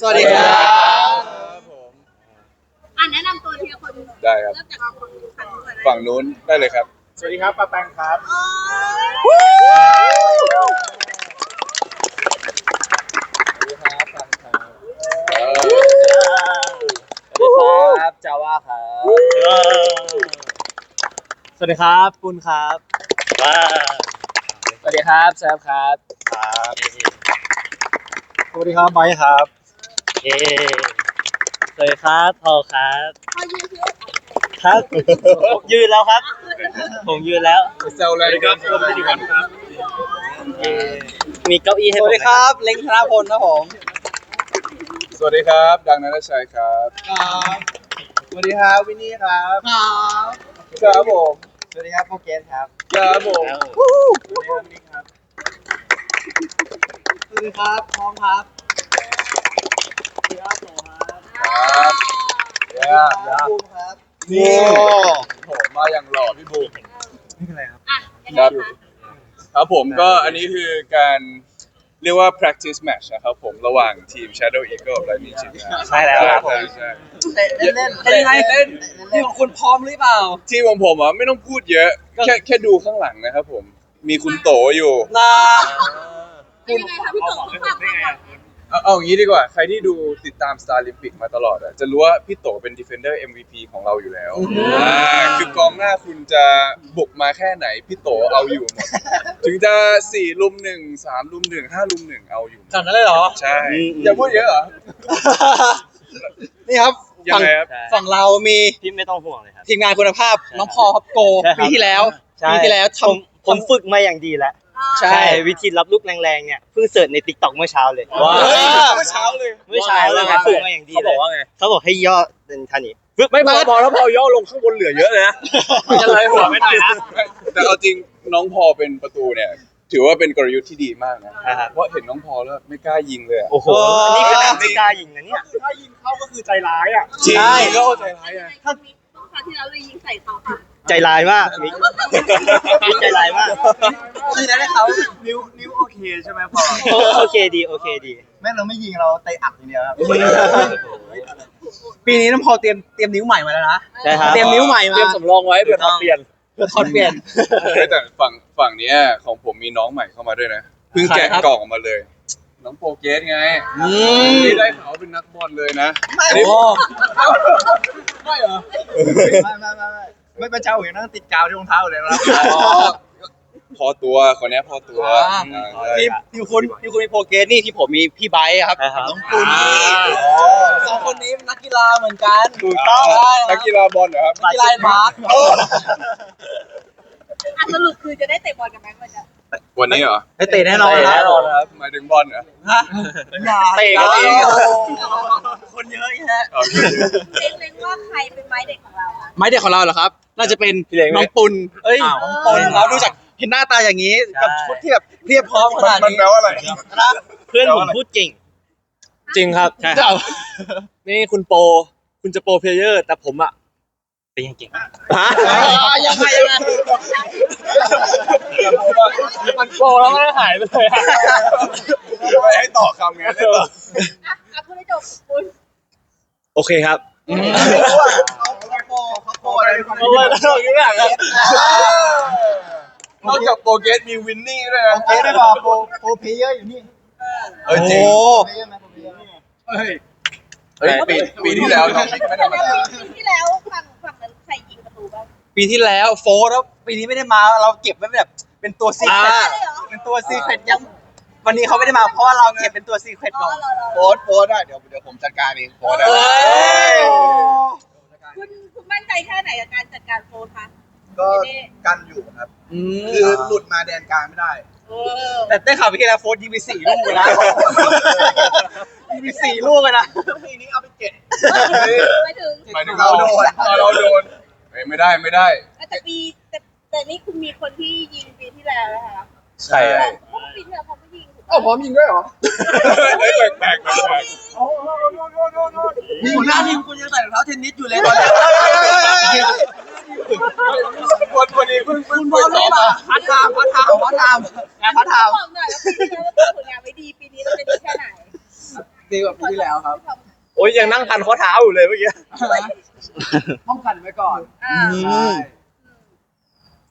สวัสดีครับ ครับผมอะแนะนำตัวทีละคนได้ครับ เริ่มจากคนขันก่อนนะฝั่งนู้นได้เลยครับ สวัสดีครับปาแปงครับ โอ้ยเออสวัสดีครับจาว่าครับสวัสดีครับปุณครับสวัสดีครับแซมครับสวัสดีครับไบค์ครับ เย้สวัสดีครับพอลครับพอยืนคือครับผมยืนแล้วครับ ผมยืนแล้วเซลเลยครับเย้มีเก้าอี้ให้สผมวัสดีครับ เล้งธนพลครับผม สวัสดีครับ ดังนันทชัยครับครับสวัสดีครับวินนี่ครับครับครับผมสวัสดีครับโปเกสครับครับผมแล้วสวัสดีครับนิกครับสวัสดีครับพร้อมครับ ครับเยี่ยมบูมครับนี่โหมาอย่างหล่อพี่บูมนี่คืออะไรครับอะยังไงครับคะครับผมก็อันนี้คือการเรียกว่า practice match นะครับผมระหว่างทีม Shadow Eagle และมีชินใช่แล้วครับผมใช่เล่นเล่นเล่นไงเล่นนี่ของคุณพร้อมหรือเปล่า ทีมของผมอะไม่ต้องพูดเยอะแค่แค่ดูข้างหลังนะครับผมมีคุณโตอยู่นาเป็นยังไงคะพี่โตฝากฝากฝาก เอาเอาอย่างนี้ดีกว่า ใครที่ดูติดตาม Star Olympic มาตลอดอะจะรู้ว่าพี่โตเป็น Defender MVP ของเราอยู่แล้วอ่าคือกองหน้าคุณจะบุกมาแค่ไหน พี่โตเอาอยู่หมด ถึงจะสี่ลุมหนึ่งสามลุมหนึ่งห้าลุมหนึ่งเอาอยู่หมดขนาดนั้นเลยเหรอ ใช่ อย่าพูดเยอะเหรอ นี่ครับยังฝั่งไงครับ ฝั่งเรามีพี่ไม่ต้องห่วงเลยครับ ทีมงานคุณภาพน้องพอครับโกใช่ครับ ปีที่แล้วใช่ปีที่แล้วทผมผมฝึกมาอย่างดีแล้ว ใช่ใช่ วิธีรับลูกแรงๆเนี่ยเพิ่งเสิร์ชในติ๊กต็อกเมื่อเช้าเลยว้าวเฮ้ยเมื่อเช้าเลยเมื่อเช้าเลยครับฝึกมาอย่างดีเลยเขาบอกให้ย่อเป็นท่านี้ไม่พอพอแล้วพอย่อลงข้างบนเหลือเยอะเลยนะจะเลยหัวไม่หน่อยนะ แต่เอาจริงน้องพอเป็นประตูเนี่ย ถือว่าเป็นกลยุทธ์ที่ดีมากนะนะครับเพราะเห็นน้องพอแล้วไม่กล้ายิงเลยอะโอ้โหเอออัอันนี้ขนาดไม่กล้ายิงนะเนี่ย ถ้ายิงเข้าก็คือใจร้ายอะ จริงใช่ ก็ใจร้ายอะถ้าต้องคราวที่แล้วเลยยิงใส่เขาค่ะ ใจร้ายมากมิกมิกใจร้ายมากคือนั้นให้เขานิ้วนิ้วโอเคใช่ไหมพอโอโอเคดีโอเคดี แม่เราไม่ยิงเราเตะอัดอย่างเดียวครับปีนี้น้องพอเตรียมเตรียมนิ้วใหม่มาแล้วนะใช่ครับ เตรียมนิ้วใหม่มาเตรียมสำรองไว้เผื่อทำเปลี่ยนเพื่อทอนเปลี่ยน เฮ้ยแต่ฝั่งฝั่งเนี้ยของผมมีน้องใหม่เข้ามาด้วยนะเพิ่งแกะใครครับกล่องออกมาเลย น้องโปรเกสไงอืมนี่ได้ข่าวว่าเป็นนักบอลเลยนะโอ้ ไม่เหรอไม่ไม่ไม่ไม่ ไม่เป็นเจ้าอย่างนั้นติดกาวที่รองเท้าเลยนะครับอ๋อพอตัวคนเนี้ยพอตัวอ่าอ่าทีมทีมคุณทีมคุณมีโปรเกรสนี่ที่ผมมีพี่ไบค์ครับใช่ครับน้องปุณนี่สองคนนี้เป็นนักกีฬาเหมือนกันถูกต้องใช่นักกีฬาบอลเหรอครับนักกีฬาบาสอะสรุปคือจะได้เตะบอลกับแบงค์วันจะวันนี้เหรอได้เตะแน่นอนเตะแน่นอนครับหมายถึงบอลเหรอฮะอย่าเตะกันเองคนเยอะแยะโอเคเล็งเล็งว่าใครเป็นไม้เด็กของเราอะไม้เด็กของเราเหรอครับ น่าจะเป็นพี่เล้งไหมน้องปุณเอ้ยอ้าวน้องปุณครับดูจากเห็นหน้าตาอย่างนี้กับใช่ชุดที่แบบเพียบพร้อมขนาดมันนี้แปลว่าอะไร นะเพื่อนผมพูดเก่งจริงครับใช่เจ้านี่คุณโปรคุณจะโปรเพลเยอร์ แต่ผมอะเป็นยังเก่งฮะยังไงยังไงมันโปรแล้วมันหายไปเลยอะไม่ให้ต่อคำไงให้ต่อ อะอะพูดให้จบคุณโอเคครับ เขาโปอะไรโอ้ยตลกอยู่แบบนั้นอกจากโปรเกสมีวินนี่ด้วยนะเอ๊ะได้ป่ะโปรโปรเพลเยอร์อยู่นี่เออจริงเพลเยอร์ไหมโปรเพลเยอร์เฮ้ยเฮ้ยปีปีที่แล้วน้องมิกไม่ธรรมดาปีที่แล้วฝั่งฝั่งนั้นใครยิงประตูบ้างปีที่แล้วโฟร์แล้วปีนี้ไม่ได้มาเราเก็บไว้แบบเป็นตัวซีเครตได้เหรอเป็นตัวซีเครตยังวันนี้เขาไม่ได้มาเพราะว่าเราเก็บเป็นตัวซีเครตอ๋ก่อนเหรอเหรอโพสต์โพสต์ได้เดี๋ยวเดี๋ยวผมจัดการเองโพสต์ได้เฮ้ย คุณคุณมั่นใจแค่ไหนกับการจัดการโฟนคะก็กันอยู่ครับ อืคือมหลุดมาแดนกลางไม่ได้ เออแต่ได้ข่าวปีที่แล้วโฟร์ยิงไปสี่ลูกเลยนะยิงไปสี่ลูกเลยนะ ทีนี้เอาไปเก็บไปถึงหมายถึงเราโดนเราโดนเฮ้ยไม่ได้ไม่ได้ แต่ปีแต่แต่นี่คุณมีคนที่ยิงปีที่แล้วนะคะใช่เพราะว่าปีที่แล้วเขาไม่ยิงถูกปะ เอ้าพร้อมยิงด้วยเหรอเฮ้ยแปลกๆแปลกมีหัวหน้าทีมคุณยังใส่รองเท้าเทนนิสอยู่เลยตอนนี้ๆวันวันนี้เพิ่งเพิ่งคุณไปพร้อมซ้อมไหมมาพัดทามพัดทามพัดทามงานพัดทามบอกหน่อยว่าปีที่แล้วเราทำผลงานไม่ดีปีนี้เราจะดีแค่ไหนดีกว่าปีที่แล้วครับโอ้ยยังนั่งพันข้อเท้าอยู่เลยเมื่อกี้ป้องกันไว้ก่อนอ่า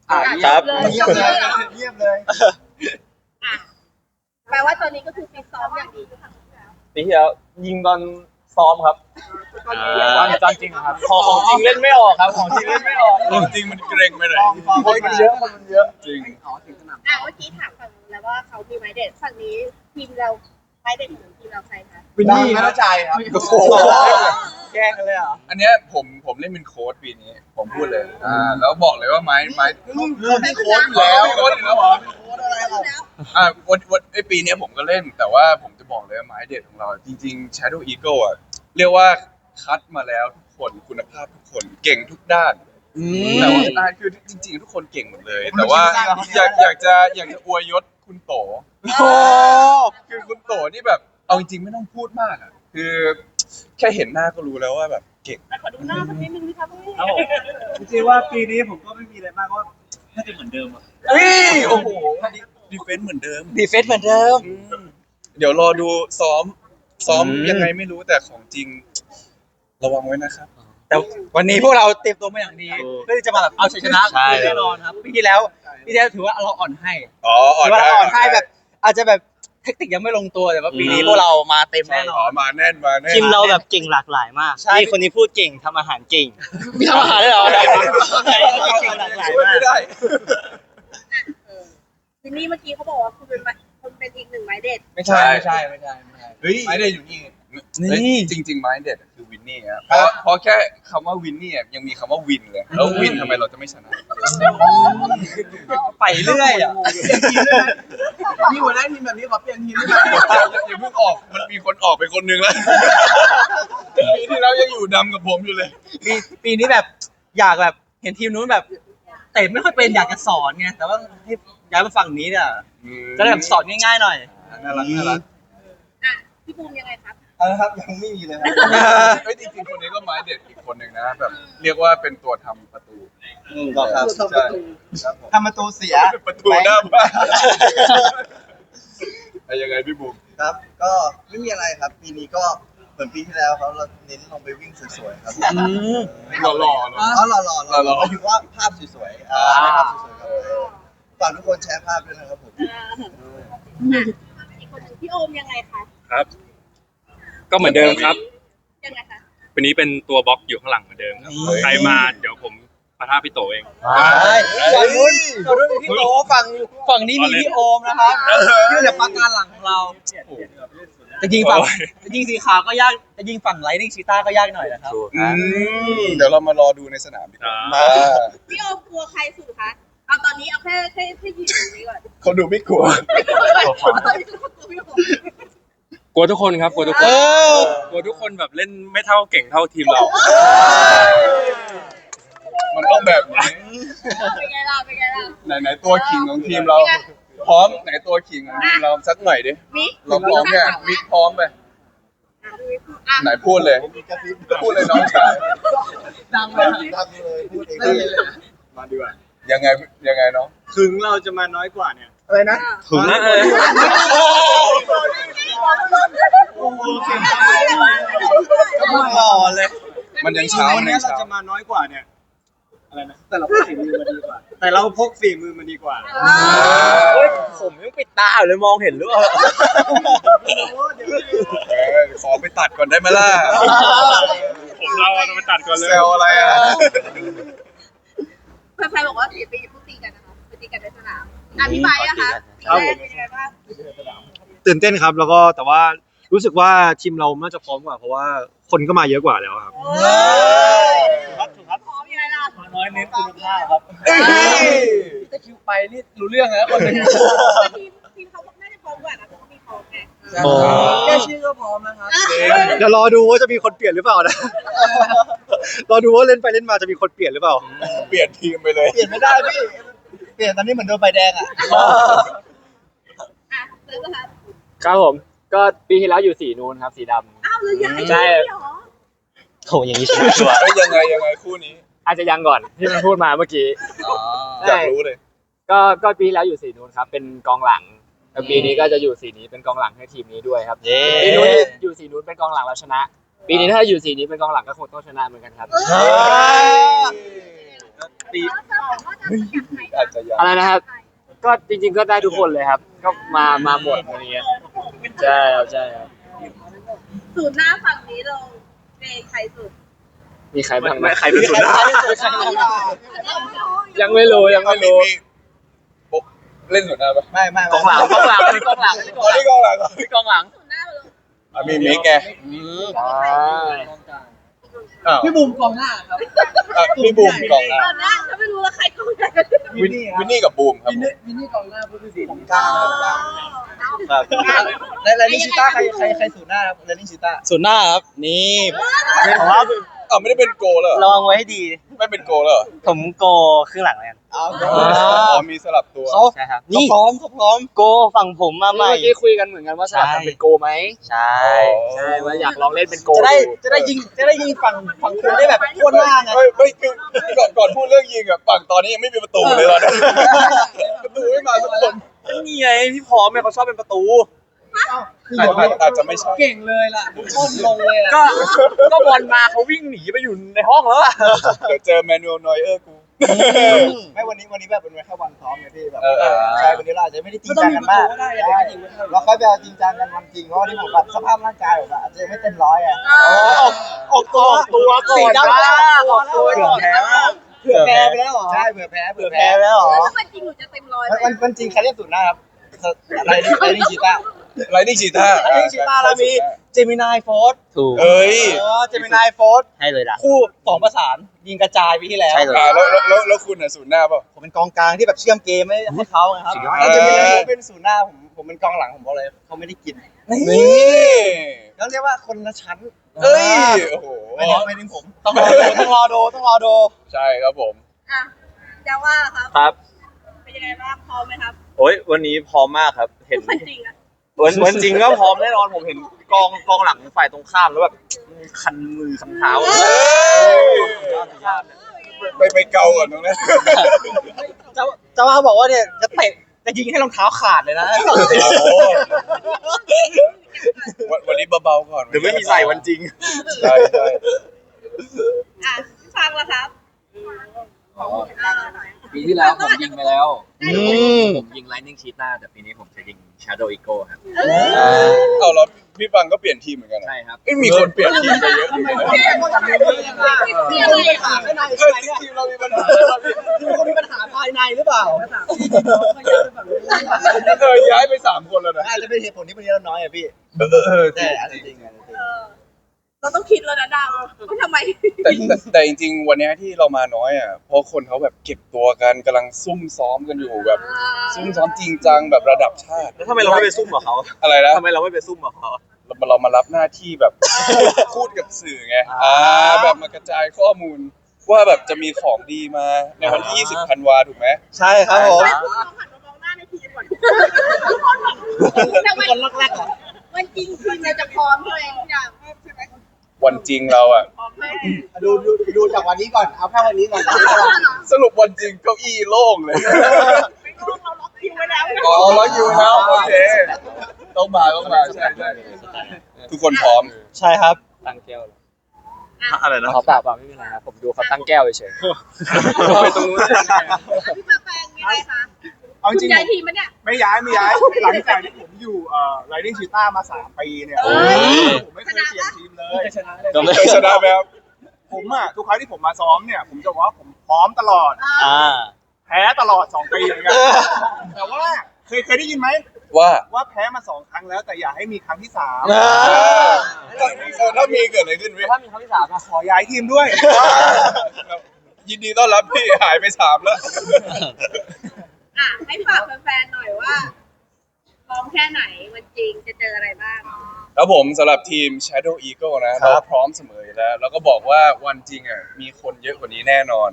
อ่าครับเยี่ยมเลยเยี่ยมเลยแป ลว่าตอนนี้ก็คือฟิตซ้อมอย่างดีปีที่แล้วยิงตอนซ้อมครับตอนตอนตอนจริงครับพอของจริงเล่นไม่ออกครับ ของจริงเล่นไม่ออกจริงๆมันเกรงไปเลยคนมันเยอะคนมันเยอะจริงอ๋อถึงสนามอะเมื่อกี้ถามฝั่งนู้นแล้วว่าเขามีไม้เด็ดฝั่งนี้ทีมเราไม้เด็ดของทีมเราใครคะวินนี่ไม่นะเข้าใจครับโอ้โหแกล้งกันเลยเหรออันเนี้ยผมผมเล่นเป็นโค้ดปีนี้ ผมพูดเลยอ่าแล้วบอกเลยว่าไม้ไม้คือมีโค้ดอยู่แล้วโค้ดอยู่แล้ว ปีเนี้ยผมก็เล่น แต่ว่าผมจะบอกเลยว่าไม้เด็ดของเรา จริงๆ Shadow Eagle อะเรียกว่าคัดมาแล้วทุกคนคุณภาพทุกคนเก่งทุกด้านแต่ว่าอ่าคือจริง ๆ ทุกคนเก่งหมดเลย แต่ว่าอยากอยากจะอยากจะอวยยศคุณโตโอ้คือคุณโตนี่แบบ เอาจริงๆไม่ต้องพูดมากอะคือแค่เห็นหน้าก็รู้แล้วว่าแบบเก่งแต่ขอดูหน้าสักนิดนึงนะครับพี่ครับผมจริงๆว่าปีนี้ผมก็ไม่มีอะไรมากก็น่าจะเหมือนเดิมอะเฮ้ยโอ้โห ดีเฟนต์เหมือนเดิม ดีเฟนส์เหมือนเดิม เดี๋ยวรอดูซ้อม ซ้อมอืม ยังไงไม่รู้แต่ของจริง ระวังไว้นะครับ แต่วันนี้พวกเราเตรียมตัวมาอย่างดีเพื่อที่จะมาแบบเอาชัยชนะใช่ แน่นอนครับปีที่แล้วปีที่แล้วถือว่าเราอ่อนให้อ๋ออ่อนถือว่าเราอ่อนให้ได้แบบ อาจจะแบบเทคนิคยังไม่ลงตัวแต่ว่าปีนี้อืมพวกเรามาเต็มแน่นอ๋ออนมาแน่นมาแน่นทีมเราแบบเก่งหลากหลายมากใช่ นี่คนนี้พูดเก่งทำอาหารเก่ง มีทำอาหารด้วยเหรอเก่งหลากหลายช่วยมากไม่ได้ วินนี่เมื่อกี้เขาบอกว่าคุณเป็นไม้คุณเป็นอีกหนึ่งไม้เด็ดไม่ใช่ไม่ใช่ไม่ใช่ไม่ใช่เฮ้ย ไม่ได้อยู่นี่ นี่จริงๆไม้เด็ดคือวินนี่อะเพราะเพราะแค่คำว่าวินนี่อะยังมีคำว่าวินเลย แล้ววินทำไมเราจะไม่ชนะ ไปเรื่อยอะนี่หัวหน้าทีมแบบนี้ขอเปลี่ยนทีมได้ไหมอย่าเพิ่งออก มันมีคนออกไปคนหนึงแล้วปีที่แล้วยังอยู่ดำกับผมอยู่เลย ปีปีนี้แบบอยากแบบเห็นทีมนู้นแบบ เตะไม่ค่อยเป็นอยากจะสอนไงแต่ว่าให้ย้ายมาฝั่งนี้เนี่ยจะได้แบบสอนง่ายๆหน่อยน่ารักน่ารักอะพี่บูมยังไงครับอะไรครับยังไม่มีเลยครับเฮ้ยจริงๆคนนี้ก็ไม้เด็ดอีกคนหนึ่งนะแบบเรียกว่าเป็นตัวทำประตูก็ครับใช่ครับผมทำประตูเสียประตูหน้าบ้านไอ้ยังไงพี่บุ๋มครับก็ไม่มีอะไรครับปีนี้ก็ เหมือนปีที่แล้วครับเราเน้นลงไปวิ่งสวยๆครับหล่อๆเนอะ อ๋อหล่อๆหล่อหล่อๆหมายถึงว่าภาพสวยๆอ่าให้ภาพสวยๆครับฝากทุกคนแชร์ภาพด้วยนะครับผม อีกคนหนึ่งพี่โอมยังไงคะครับ ก็เหมือนเดิมครับ ยังไงคะวันนี้เป็นตัวบล็อกอยู่ข้างหลังเหมือนเดิมครับ ใครมาเดี๋ยวผมปะทะพี่โตเอง ฝั่งนู้นฝั่งนู้นมีพี่โตฝั่งฝั่งนี้มีพี่โอมนะครับ ยื่นแต่ปากการหลังของเรา จะยิงฝั่งจะยิงสีขาวก็ยากจะยิงฝั่งไลนิ่งชีต้าก็ยากหน่อยนะครับอืมเดี๋ยวเรามารอดูในสนามดีกว่าอ่า อ่าพี่โอมกลัวใครสุดคะเอาตอนนี้เอาแค่แค่แค่ยืนตรงนี้ก่อนเขาดูไม่กลัว เอาตอนนี้คือกลัวพี่โอมกลัวทุกคนครับกลัวทุกคนกลัวทุกคนแบบเล่นไม่เท่าเก่งเท่าทีมเรา มันต้องแบบนี้เป็นไงล่ะเป็นไงล่ะไหนไหนตัวขิงของทีมเรา พร้อมไหนตัวขิงของทีมเราสักหน่อยดิมิกเราพร้อมแค่มิกพร้อมไปอะไหนพูดเลยมีกระซิบพูดเลยน้องชายดังเลยทำเลยพูดเองได้เลยมาดีกว่ายังไงยังไงน้องถึงเราจะมาน้อยกว่าเนี่ยอะไรนะถึงหล่อเลยมันยังเช้าวันมันนี้ยังเราเช้าจะมาน้อยกว่าเนี่ย อะไรนะแต่เราพูดฝีมือมาดีกว่า แต่เราพกฝีมือมาดีกว่าเฮ้ยผมยังปิดตาอยู่เลยมองเห็นหรือเปล่าเออขอไปตัดก่อนได้ไหมล่ะผมเราจะไปตัดก่อนเลย เซลอะไรอะแฟนๆบอกว่าเสียไปอย่าเพิ่งตีกันนะคะไปตีกันในสนามอะพี่ไบร์ทอะคะปีแรกเป็นยังไงบ้างตื่นเต้นครับ แล้วก็แต่ว่ารู้สึกว่าทีมเราน่าจะพร้อมกว่า เพราะว่าคนก็มาเยอะกว่าแล้วครับโอ้ยครับถูกครับพร้อ มยังไงล่ะน้อยเน้นคุณภาพครับแต่คิวไปนี่รู้เรื่องแล้วคนหนึงทีมทีมเขาน่าจะพร้อมกว่านะเพราะเขามีพร้อมไงโอ้ แค่ชื่อก็พร้อมนะครับเดี๋ยวรอดูว่าจะมีคนเปลี่ยนหรือเปล่านะ รอดูว่าเล่นไปเล่นมาจะมีคนเปลี่ยนหรือเปล่า เปลี่ยนทีมไปเลย เปลี่ยนไม่ได้พี่ เปลี่ยนตอนนี้เหมือนโดนใบแดงอะอะเริ่มนะครับครับผม ก็ปีที่แล้วอยู่สีนูนครับ สีดำ อ้าวเลยย้ายใช่เลยเหรอโถอย่างนี้ชัวร์ เอ้ยยังไงยังไงคู่นี้ อาจจะยังก่อนที่มันพูดมาเมื่อกี้ อยากรู้เลย ก็ก็ปีที่แล้วอยู่สีนูนครับ เป็นกองหลังแต่ปีนี้ก็จะอยู่สีนี้เป็นกองหลังให้ทีมนี้ด้วยครับเย้ ปีนู้นอยู่สีนู้นเป็นกองหลังเราชนะ ปีนี้ถ้าอยู่สีนี้เป็นกองหลังก็คงต้องชนะเหมือนกันครับตีว่าจะจากไหนอาจจะยังอะไรนะครับ ก็จริง ๆ ก็ได้ทุกคนเลยครับ ก็มามาหมดอะไรเงี้ยใช่ครับใช่ครับ สูตรหน้าฝั่งนี้เราเป็นใครสุด มีใครบ้างไหมใครเป็นสุดท้ายยังไม่รู้ยังไม่รู้มีโอ๊ะเล่นสุดหน้าปะไม่ไม่กองหลังกองหลังอันนี้กองหลังอันนี้กตอองนหลังนี้กองหลังเหรอนี่กองหลังสูตรหน้าเราอะมีมิกไงอ่าอ้าวพี่บุ๋มกองหน้าครับอะพี่บูมกองหน้าตอนหน้าถ้าไม่รู้แล้วใครกองไหนวินวินนี่กับบูมครับผมมินี่กองหน้าผู้ตัดสินกลางครับและและนี่ชิต้าใครใครใครสูตรหน้าครับและนี่ชิต้าสุดหน้าครับนี่ของเราอ้าวไม่ได้เป็นโกลแล้วเหรอระวังไว้ให้ดี ไม่เป็นโกลแล้วเหรอผมโกครึ่งหลังเลยกันเอาอ๋อมีสลับตัวเขาใช่ครับนี่พร้อมเขาพร้อมโกฝั่งผมมาใหม่ เมื่อกี้คุยกันเหมือนกันว่าสลับกันเป็นโกไหมใช่ใช่ว่าอยากลองเล่นเป็นโกจะได้ดูจะได้ยิงจะได้ยิงฝั่งฝั่งคุณได้แบบโคตรหน้าไงไม่ไม่คือก่อนก่อนพูดเรื่องยิงอะฝั่งตอนนี้ยังไม่มีประตูเลยตอนนี้ประตูไม่มาสักคนนี่ไงพี่พร้อมเนี่ยเขาชอบเป็นประตู อาจอาจอาจจะไม่ใช่ เก่งเลยล่ะต้นลงเลยอะก็ก็บอลมาเขาวิ่งหนีไปอยู่ในห้องแล้วอะ เดี๋ยวเจอแมนนูเอลนอยเออร์กู ไม่วันนี้วันนี้แบบเป็นแค่วันซ้อมไงพี่แบบเออเออ ใช่วันนี้เราอาจจะไม่ได้จริไม่งต้องจังมีกันประมาตูกก็ได้อะเดี๋ยวก็ยิงไม่เข้าเราค่อยไปเอาจริงจังกันวันจริงเพราะวันนี้ผมแบบสภาพร่างกายผมอาจจะยังไม่เต็มร้อยอะออกตัวตัวก่อนสีดำบ้าออกตัวก่อนแพ้เผื่อแพ้ไปแล้วเหรอใช่เผื่อแพ้เผื่อแพ้แพ้ไปแล้วเหรอแล้วมันจริงหนูจะเต็มร้อยไหมมันมันจริงใครเล่นสูตรหน้าครับอะไรนี่อะไรนี่ชิต้า ไรนี่ชีต้าไอ้ชิตาเรามีเจมินายโฟร์ถูกเอ้ยเออเจมินายโฟร์ให้เลยล่ะ คู่สองประสานยิงกระจายไปที่แล้วใช่เลยอ่าแล้วแล้วแล้วแล้วคุณอะศูนย์หน้าเปล่าผมเป็นกองกลางที่แบบเชื่อมเกมให้ให้เขาไงครับสุดยอดแล้วจะมีอะไรเป็นสูตรหน้าผมผมเป็นกองหลังผมบอกเลยเขาไม่ได้กินนี่แล้วเรียกว่าคนละชั้นเอ้ยโอ้โหไม่ถึงไม่ถึงผมต้องรอดูต้องรอดูต้องรอดูใช่ครับผมอะจะว่าครับครับเป็นยังไงบ้างพร้อมไหมครับโอ้ยวันนี้พร้อมมากครับ เห็นมันจริงอะ วันวันจริงก็พร้อมแน่นอนผมเห็นกองกองหลังฝ่ายตรงข้ามแล้วแบบคันมือคันเท้าเอ้ยไปไปเกาก่อนตรงนั้นจะจะว่าบอกว่าเนี่ยจะเตะจะยิงให้รองเท้าขาดเลยนะโอ้โหวันวันนี้เบาๆก่อนเดี๋ยวไม่มีใส่วันจริง ใช่ใช่อะฟังแล้วครับปีที่แล้วผมยิงไปแล้ว อืม ผมยิง Lightning Cheetah หน้า แต่ปีนี้ผมจะยิง Shadow Eagle ครับเอาแล้วพี่ฟังก็เปลี่ยนทีมเหมือนกันนะใช่ครับ ไม่มีคนเปลี่ยนทีมไปเยอะอยู่นะมีอะไรค่ะข้างในเออทีมเรามีปัญหาทีมเขามีปัญหาภายในหรือเปล่าเออย้ายไปสามคนแล้วนะอาจจะเป็นเหตุผลที่วันนี้เราน้อยอะพี่เออเออแต่อันจริงอะเออ เราต้องคิดแล้วนะดาวว่าทำไม แต่แต่แต่จริงๆ วันเนี้ยที่เรามาน้อยอะเพราะคนเขาแบบเก็บตัวกันกำลังซุ่มซ้อมกันอยู่แบบ ซุ่มซ้อมจริงจังแบบระดับชาติแล้วทำไมเราไม่ไปซุ่มกับเขาอะไรนะทำไมเราไม่ไปซุ่มกับเขา เราเรามารับหน้าที่แบบ พูดกับสื่อไงอ่าแบบมากระจายข้อมูล ว่าแบบจะมีของดีมาในวันที่ 20ธันวาถูกไหมใช่ครับผมไม่พูดลองหันมามองหน้าในทีมก่อนแต่วันคนแรกๆเหรอวันจริงคือเราจะพร้อมใช่ไหมทุกอย่างใช่ไหม วันจริงเราอะพร้อมไหมดูดูดูจากวันนี้ก่อนเอาแค่วันนี้ก่อนสรุปวันจริงเก้าอี้โล่งเลยไม่ต้องเราล็อกคิวไว้แล้วอ๋อร้อยยูแล้วโอเคต้องมาต้องมาใช่ใช่ทุกคนพร้อม ใช่ครับตั้งแก้วเลยอะไรนะเขาเปล่าเปล่าไม่เป็นไรครับผมดูเขาตั้งแก้วเฉยไปตรงนู้นพี่มาแปลงยังไงคะเอาจคุณริงย้ายทีมมั้ยเนี่ยไม่ย้ายไม่ย้ายหลังจากที่ผม อยู่เอ่อ Riding Cheetah มาสามปีเนี่ยเอ้ย ผมไม่เคยเปลี่ยนทีมเลย ชนะเลยก็ไม่เคยชนะไหมครับผมอะทุกครั้งที่ผมมาซ้อมเนี่ย ผมจะบอกว่าผมพร้อมตลอด อ่า แพ้ตลอดสองปีเหมือนกัน แต่ว่าเคยเคยได้ยินไหมว่าว่าแพ้มาสองครั้งแล้ว แต่อย่าให้มีครั้งที่สามเออถ้ามีเกิดอะไรขึ้นพี่ๆถ้ามีครั้งที่สามอะขอย้ายทีมด้วย ยินดีต้อนรับพี่หายไปสามแล้ว อะให้ฝากแฟนๆหน่อยว่า พร้อมแค่ไหนวันจริงจะเจออะไรบ้างแล้วผมสำหรับทีม Shadow Eagle นะเราพร้อมเสมออยู่แล้ว แล้วก็บอกว่าวันจริงอะมีคนเยอะกว่านี้แน่นอน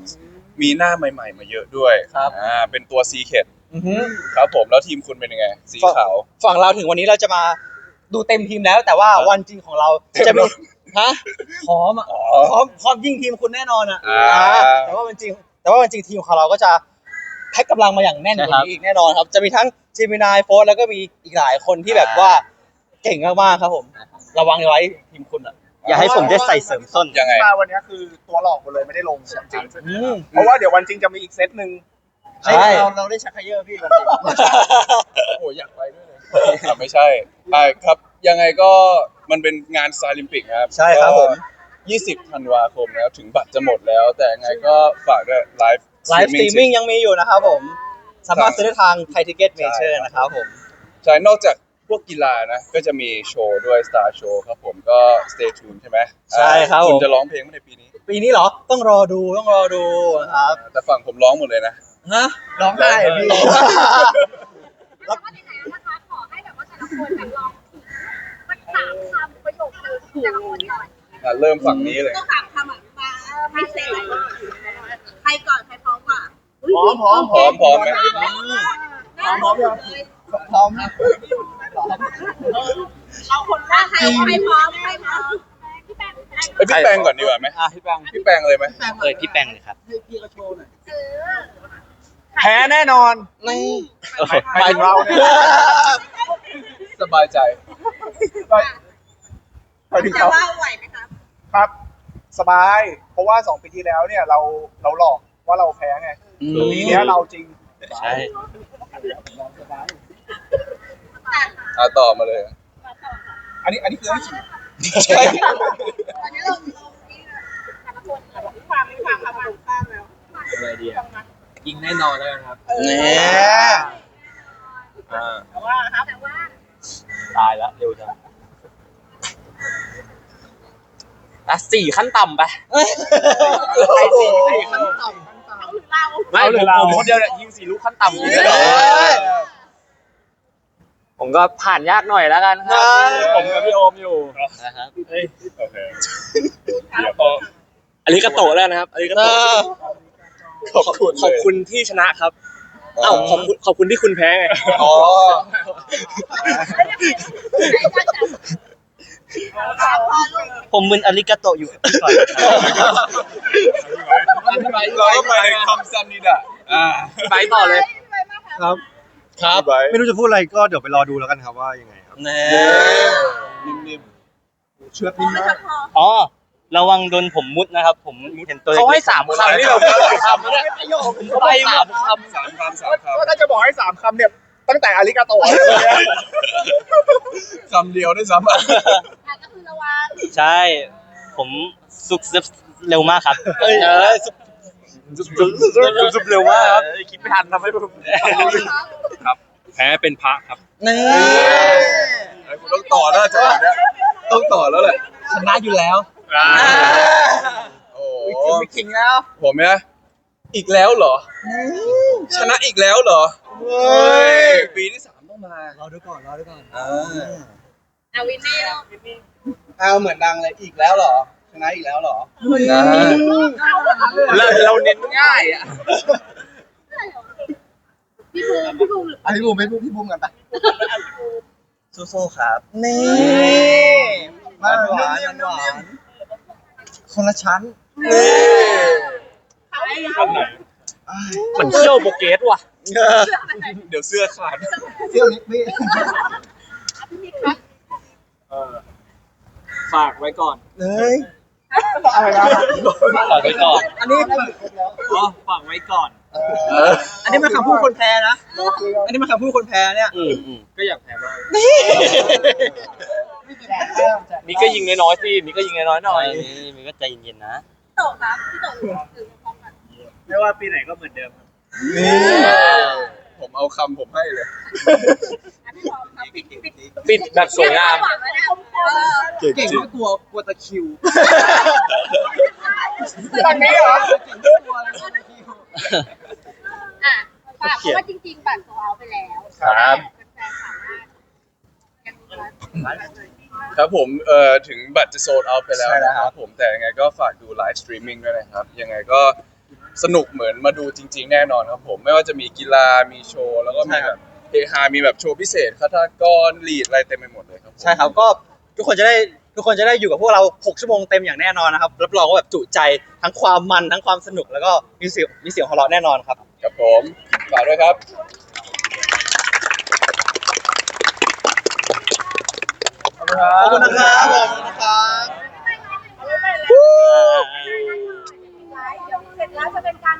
มีหน้าใหม่ ๆ มาเยอะด้วยอ่าเป็นตัวซีเคดครับผมแล้วทีมคุณเป็นยังไง สีขาว ฝั่งเราถึงวันนี้เราจะมาดูเต็มทีมแล้ว แต่ว่าวันจริงของเราจะมีฮะพร้อมอะอ๋อ พร้อมพร้อมยิงทีมคุณแน่นอนอะอ่า แต่ว่าวันจริง แต่ว่าวันจริงทีมของเราก็จะ แพ็กกำลังมาอย่างแน่นกใช่ครัว่าบนี้อีกแน่นอนครับ จะมีทั้งจิมินายโฟร์แล้วก็มีอีกหลายคนที่แบบว่าเก่งมากๆครับผม ระวังไว้ทีมคุณอะ อย่าให้ผมได้ใส่เสริมส้นยังไง มาวันนี้คือตัวหลอกหมดเลยไม่ได้ลงจริงอืมๆเพราะว่าเดี๋ยววันจริงจะมีอีกเซตหนึ่งใช่ เราเราได้ชักเขยอพี่วันจริง โอ้โหอยากไปด้วยเลยอะไม่ใช่ไปครับ ยังไงก็มันเป็นงานซาลิมปิกครับใช่ครับผม ก็20ธันวาคมแล้วถึงบัตรจะหมดแล้ว แต่ยังไงก็ฝากด้วยไลฟ์ ไลฟ์สตรีมมิ่งยังมีอยู่นะครับผม สามารถซื้อได้ทางไทยทิเก็ตเมเจอร์นะครับผม ใช่ นอกจากพวกกีฬานะ ก็จะมีโชว์ด้วย Star Show ครับผมก็ stay tuned ใช่ไหมใช่ครับอ่าผมคุณจะร้องเพลงไหมในปีนี้ ปีนี้เหรอ ต้องรอดูต้องรอดูนะครับ แต่ฝั่งผมร้องหมดเลยนะฮะร้องไห้อะพี่แล้วก็ไหนๆนะคะขอให้แบบว่าแต่ละคนแบบลองสักสามคำประโยคนึงแต่ละคนก่อนอะเริ่มฝั่งนี้เลยต้องสามคำอะมาไม่เสร็จใครก่อนใคร พร้อมก่อนพร้อมพร้อมพร้อมพร้อมไหมพร้อมเลยพร้อมเอาคนแรกใครใครพร้อมใครพร้อมพี่แป้งไปพี่แปงก่อนดีกว่าไหมอะพี่แปงพี่แปงเลยไหมเอ้ยพี่แปงเลยครับเออแพ้แน่นอนนี่ไปถึงเราสบายใจไปถึงจะเราว่าไหวไหมครับ ครับ สบาย เพราะว่าสองปีที่แล้วเนี่ยเราเราหลอก ว่าเราแพ้ไงปีเนี้ยเราจริงใช่อะต่อมาเลย อันนี้อันนี้คือให้ฉีดใช่ตอนนี้เราเราที่แต่ละคนแต่ละความไม่ความความความแล้วเลยดียิงแน่นอนแล้วกันครับนี่อ่าแต่ว่าครับแต่ว่าตายแล้วเร็วจังอะสี่ขั้นต่ำไปใครสิใครเขา หรือเราไม่ผมผมคนเดียวเนี่ยยิงสี่ลูกขั้นต่ำอยู่แล้วเอ้ยผมก็ผ่านยากหน่อยแล้วกันครับได้ผมกับพี่โอมอยู่นะครับโอเคอันนี้ก็โตแล้วนะครับอันนี้ก็เอโตอขอบคุณขอบคุณที่ชนะครับเอ้าขอบคุณขอบคุณที่คุณแพ้ไงอ๋อ ผมมึนอาริกาโตะอยู่ก่อนเราก็ไปในคำซัมนิดะอ่าไปต่อเลย ครับ ครับ ไม่รู้จะพูดอะไรก็เดี๋ยวไปรอดูแล้วกันครับว่ายังไงครับแน่นิ่มเชือกนิ่มมากอ๋อ ระวังโดนผมมุดนะครับ ผมเห็นตัวเขาให้ล็กๆสามคำนี่เราพูดกี่คำแล้วเนี่ยเขาไปสามคๆสามคำสามคก็ถ้าจะบอกให้สามคำเนี่ย ตั้งแต่อาริกาโตะเลยำคำเดียวด้วยซ้ำอะก็คือระ วังใช่ ผมสุกซึบเร็วมากครับเอ้ยเออสุกสุกสุกสุกสุกเร็วมากครับำคิดไม่ทันทำให้ผมแพ้เป็นพระครับนี่ไอ้คุณต้องต่อแล้วจังหวะเนี้ยต้องต่อแล้วแหละชนะอยู่แล้วโอ้ไม่ขิงแล้วผมเนี่ยอีกแล้วเหรอ ชนะอีกแล้วเหรอเฮ้ยปีที่สามต้องมารอดูก่อนรอดูก่อนอ่าอาวินนี่เนาะเอาเหมือนดังเลยอีกแล้วเหรอชนะอีกแล้วเหรอ นะเราเราเน้นง่ายอะพี่ภูมิพี่ภูมิอันนี้บูมไม่พูดพี่บูมกันปะสู้ๆครับ นี่มาหหวาวานนหวานคนละชั้นเหมือนเที่ยวโปรเกสว่ะ เดี๋ยวเสื้อขาด เที่ยวนิดพี่ ฝากไว้ก่อนเฮ้ยอะไรนะฝากไว้ก่อนอันนี้อ๋อฝากไว้ก่อน อันนี้มันคำพูดคนแพ้นะ อันนี้มันคำพูดคนแพ้เนี่ย อืมอืมก็อยากแพ้บ้างนี่ก็ยิงน้อยๆสินี่ก็ยิงน้อยๆหน่อยนี่มันก็ใจเย็นๆนะโตครับพี่โตถือพร้อมกันไม่ว่าปีไหนก็เหมือนเดิมผมเอาคำผมให้เลยพี่พร้อมครับ ปิดปิดปิดแบบสวยงาม เก่งเก่งจริงไม่กลัวกลัวตะคริวตอนนี้เหรออะฝากเพราะว่าจริงๆบัตรของเราไปแล้วครับ แฟนๆสามารถยังมีบัตรครับผมเอ่อถึงบัตรจะโซลเอาไปแล้วใช่แล้วนะคครัรับ บผมแต่ยังไงก็ฝากดูไลฟ์สตรีมมิ่งด้วยนะครับ ยังไงก็สนุกเหมือนมาดูจริง ๆ แน่นอนครับผม ไม่ว่าจะมีกีฬามีโชว์ แล้วก็มีแบบ เฮฮามีแบบโชว์พิเศษคาถากรลีดอะไรเต็มไปหมดเลยครับผมใช่ครับก็ทุกคนจะได้ทุกคนจะได้อยู่กับพวกเรา 6 ชั่วโมงเต็มอย่างแน่นอนนะครับรับรองว่าแบบจุใจทั้งความมันทั้งความสนุกแล้วก็มีเสียงมีเสียงของเราะแน่นอนครับ ครับผมฝากด้วยครับ ขอบคุณนะครับขอบคุณนะครับ เสร็จแล้วจะเป็นการ